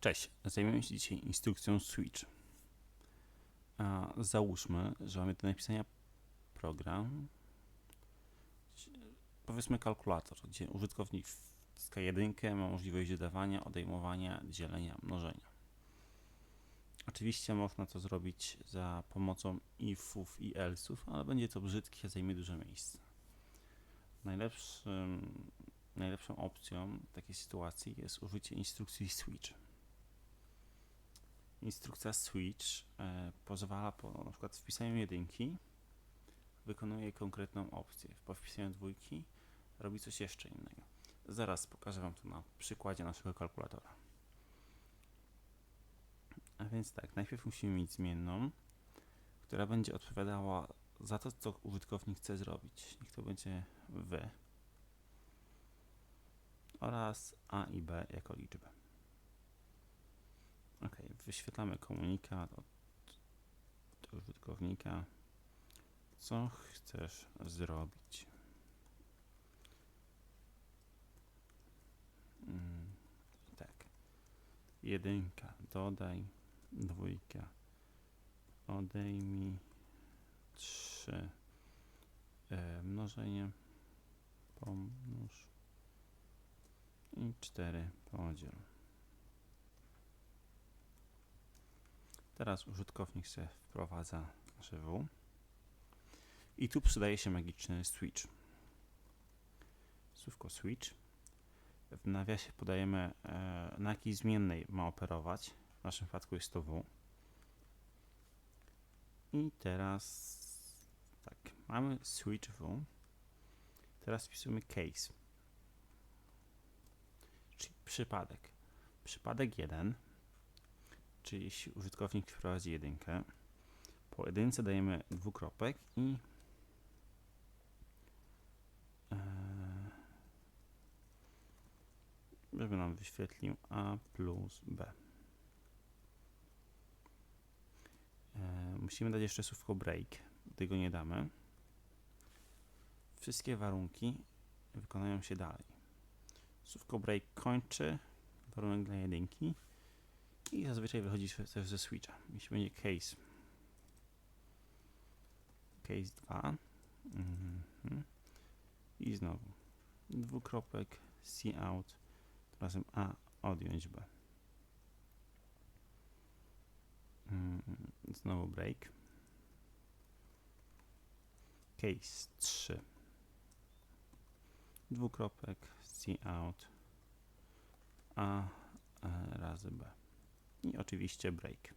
Cześć, zajmiemy się dzisiaj instrukcją switch. A załóżmy, że mamy do napisania program, powiedzmy kalkulator, gdzie użytkownik wciska jedynkę, ma możliwość dodawania, odejmowania, dzielenia, mnożenia. Oczywiście można to zrobić za pomocą ifów i else'ów, ale będzie to brzydkie, zajmie dużo miejsca. Najlepszym, najlepszą opcją w takiej sytuacji jest użycie instrukcji switch. Instrukcja switch e, pozwala po na przykład wpisaniu jedynki wykonuje konkretną opcję. Po wpisaniu dwójki robi coś jeszcze innego. Zaraz pokażę Wam to na przykładzie naszego kalkulatora. A więc tak, najpierw musimy mieć zmienną, która będzie odpowiadała za to, co użytkownik chce zrobić. Niech to będzie w oraz a i b jako liczby. Ok, wyświetlamy komunikat od, użytkownika. Co chcesz zrobić? Mm, tak. Jedynka, dodaj. Dwójka, odejmij. Trzy, e, mnożenie. Pomnóż. I cztery, podziel. Teraz użytkownik sobie wprowadza W. I tu przydaje się magiczny switch. Słówko switch. W nawiasie podajemy e, na jakiej zmiennej ma operować. W naszym przypadku jest to W. I teraz tak, mamy switch W. Teraz wpisujemy case. Czyli przypadek. Przypadek 1 czyli jeśli użytkownik wprowadzi jedynkę, po jedynce dajemy dwukropek i e, żeby nam wyświetlił A plus B. E, musimy dać jeszcze słówko break, gdy go nie damy. Wszystkie warunki wykonają się dalej. Słówko break kończy warunek dla jedynki i zazwyczaj wychodzi też ze switcha. Jeśli będzie case case 2 mhm. i znowu dwukropek C out razem A odjąć B. Mm, Znowu break. Case 3. Dwukropek C out A e, razy B i oczywiście break.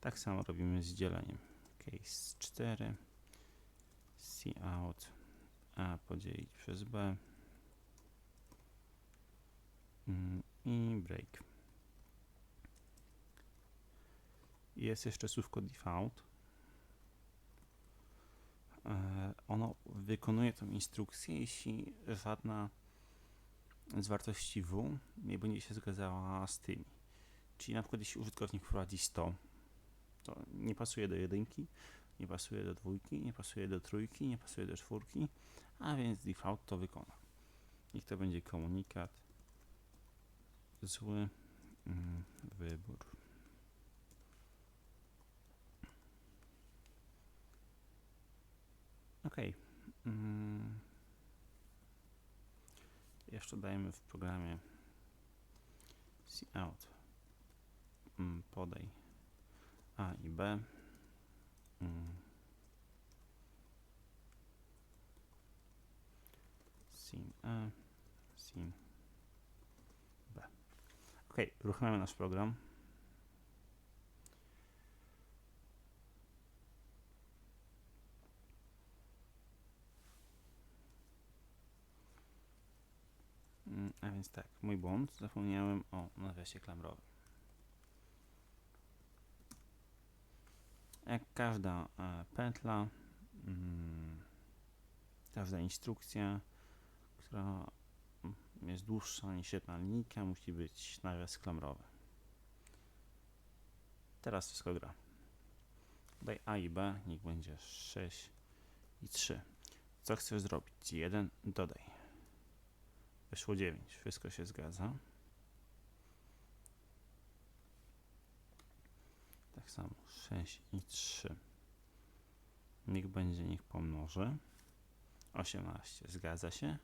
Tak samo robimy z dzieleniem. Case 4, C out, A podzielić przez B mm, i break. Jest jeszcze słówko default. E, Ono wykonuje tą instrukcję, jeśli żadna z wartości W nie będzie się zgadzała z tymi. Czyli na przykład jeśli użytkownik wprowadzi 100, to nie pasuje do jedynki, nie pasuje do dwójki, nie pasuje do trójki, nie pasuje do czwórki, a więc default to wykona. Niech to będzie komunikat zły mm, wybór. Ok. Mm. Jeszcze dajemy w programie cout podaj A i B. Mm. Sim A, sim B. Ok, uruchamiamy nasz program. Mm, A więc tak, mój błąd, zapomniałem o nawiasie klamrowym. Jak każda e, pętla, mm, każda instrukcja, która mm, jest dłuższa niż jedna linijka, musi być nawias klamrowy. Teraz wszystko gra. Daj A i B, niech będzie 6 i 3. Co chcesz zrobić? 1, dodaj. Wyszło 9, wszystko się zgadza. Samo 6 i 3. Niech będzie, niech pomnoży. 18, zgadza się.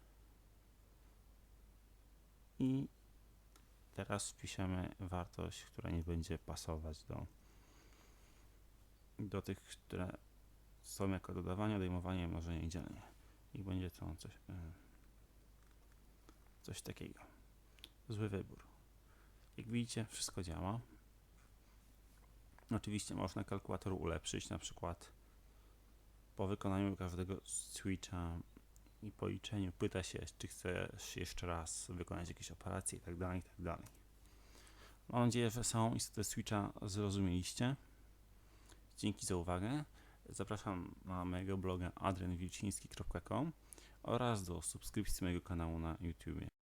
I teraz wpiszemy wartość, która nie będzie pasować do, do tych, które są jako dodawanie, odejmowanie, mnożenie i dzielenie. I będzie to coś, y, coś takiego. Zły wybór. Jak widzicie, wszystko działa. Oczywiście można kalkulator ulepszyć, na przykład po wykonaniu każdego switcha i policzeniu pyta się, czy chcesz jeszcze raz wykonać jakieś operacje i tak dalej, i tak. Mam nadzieję, że samą istotę switcha zrozumieliście. Dzięki za uwagę. Zapraszam na mojego bloga adrianwilciński.com oraz do subskrypcji mojego kanału na YouTube.